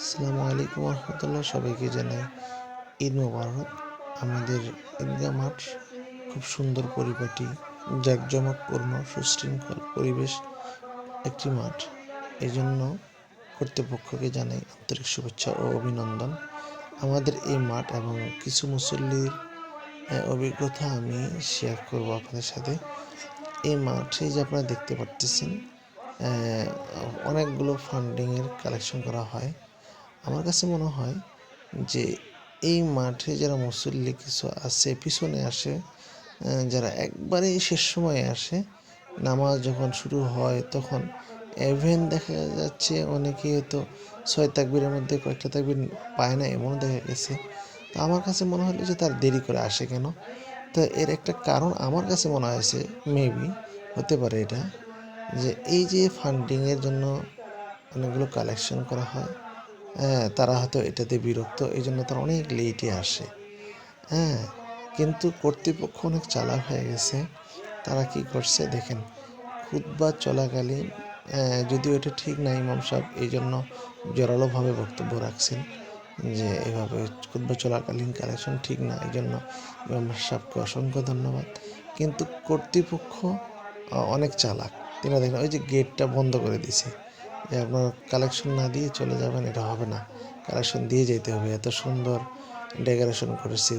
আসসালামু আলাইকুম রহমতুল্লাহ সবাইকে জানাই ঈদ মোবারক। আমাদের ঈদগাহ মাঠ খুব সুন্দর পরিপাটি জাঁকজমকপূর্ণ সুশৃঙ্খল পরিবেশ একটি মাঠ। এই জন্য কর্তৃপক্ষকে জানাই আন্তরিক শুভেচ্ছা ও অভিনন্দন। আমাদের এই মাঠ এবং কিছু মুসল্লির অভিজ্ঞতা আমি শেয়ার করব আপনাদের সাথে। এই মাঠে যে আপনারা দেখতে পারতেছেন অনেকগুলো ফান্ডিংয়ের কালেকশন করা হয়। আমার কাছে মনে হয় যে এই মাঠে যারা মুসল্লি কিছু আছে পিছনে আসে যারা একবারে শেষ সময়ে আসে, নামাজ যখন শুরু হয় তখন এভেন দেখা যাচ্ছে অনেকে হয়তো ছয় তাকবিরের মধ্যে কয়েকটা তাকবির পায় না, এমনও দেখা গেছে। তো আমার কাছে মনে হলো যে তার দেরি করে আসে কেন? তো এর একটা কারণ আমার কাছে মনে হয়েছে মেবি হতে পারে এটা, যে এই যে ফান্ডিংয়ের জন্য অনেকগুলো কালেকশন করা হ্যাঁ তারা হয়তো এটাতে বিরক্ত এই জন্য তারা অনেক লেটে আসে। হ্যাঁ কিন্তু কর্তৃপক্ষ অনেক চালাক হয়ে গেছে। তারা কি করছে? দেখেন খুতবা চলাকালীন আহ, যদিও এটা ঠিক না ইমাম সাহেব এই জন্য জোরালোভাবে বক্তব্য রাখছেন যে এভাবে খুতবা চলাকালীন কালেকশন ঠিক না এই জন্য ইমাম সাহেবকে অসংখ্য ধন্যবাদ। কিন্তু কর্তৃপক্ষ অনেক চালাক। তিনি দেখেন ওই যে গেটটা বন্ধ করে দিছে। যে আপনার কালেকশন না দিয়ে চলে যাবেন, এটা হবে না। কালেকশন দিয়ে যেতে হবে। এত সুন্দর ডেকোরেশন করেছি।